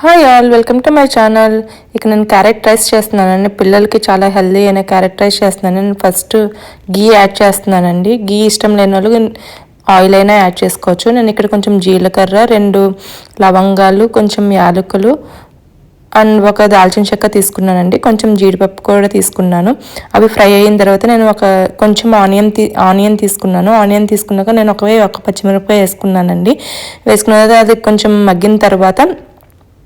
Hi all welcome to my channel ఇక నేను carrot rice చేస్తున్నానండి. పిల్లలకి చాలా హెల్దీ అయిన క్యారెట్ రైస్ చేస్తున్నాను. నేను ఫస్ట్ గీ యాడ్ చేస్తున్నానండి. గీ ఇష్టం లేని వాళ్ళు ఆయిల్ అయినా యాడ్ చేసుకోవచ్చు. నేను ఇక్కడ కొంచెం జీలకర్ర రెండు లవంగాలు కొంచెం యాలకులు అండ్ ఒక దాల్చిన చెక్క తీసుకున్నానండి. కొంచెం జీడిపప్పు కూడా తీసుకున్నాను. అవి ఫ్రై అయిన తర్వాత నేను ఒక కొంచెం ఆనియన్ తీ ఆనియన్ తీసుకున్నాను. ఆనియన్ తీసుకున్నాక నేను ఒకవే ఒక పచ్చిమిరపకాయ వేసుకున్నానండి. వేసుకున్న తర్వాత అది కొంచెం మగ్గిన తర్వాత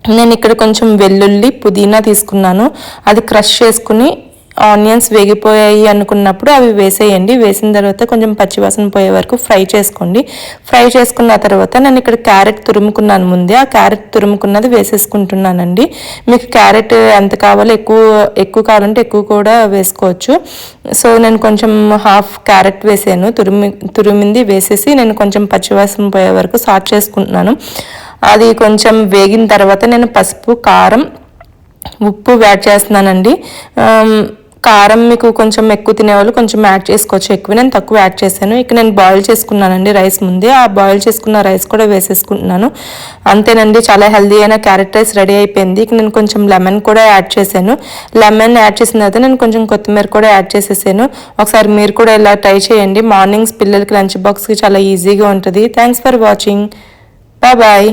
నేను ఇక్కడ కొంచెం వెల్లుల్లి పుదీనా తీసుకున్నాను. అది క్రష్ చేసుకుని ఆనియన్స్ వేగిపోయాయి అనుకున్నప్పుడు అవి వేసేయండి. వేసిన తర్వాత కొంచెం పచ్చివాసన పోయే వరకు ఫ్రై చేసుకోండి. ఫ్రై చేసుకున్న తర్వాత నేను ఇక్కడ క్యారెట్ తురుముకున్నాను ముందే. ఆ క్యారెట్ తురుముకున్నది వేసేసుకుంటున్నానండి. మీకు క్యారెట్ ఎంత కావాలో ఎక్కువ ఎక్కువ కావాలంటే ఎక్కువ కూడా వేసుకోవచ్చు. సో నేను కొంచెం హాఫ్ క్యారెట్ వేసాను. తురిమి తురిమింది వేసేసి నేను కొంచెం పచ్చివాసన పోయే వరకు సాట్ చేసుకుంటున్నాను. అది కొంచెం వేగిన తర్వాత నేను పసుపు కారం ఉప్పు యాడ్ చేస్తున్నానండి. కారం మీకు కొంచెం ఎక్కువ తినేవాళ్ళు కొంచెం యాడ్ చేసుకోవచ్చు. ఎక్కువ నేను తక్కువ యాడ్ చేశాను. ఇక నేను బాయిల్ చేసుకున్నానండి రైస్ ముందే. ఆ బాయిల్ చేసుకున్న రైస్ కూడా వేసేసుకుంటున్నాను. అంతేనండి చాలా హెల్దీ అయిన క్యారెట్ రైస్ రెడీ అయిపోయింది. ఇక నేను కొంచెం లెమన్ కూడా యాడ్ చేశాను. లెమన్ యాడ్ చేసిన తర్వాత నేను కొంచెం కొత్తిమీర కూడా యాడ్ చేసేసాను. ఒకసారి మీరు కూడా ఇలా ట్రై చేయండి. మార్నింగ్స్ పిల్లలకి లంచ్ బాక్స్కి చాలా ఈజీగా ఉంటుంది. Thanks for watching. Bye bye.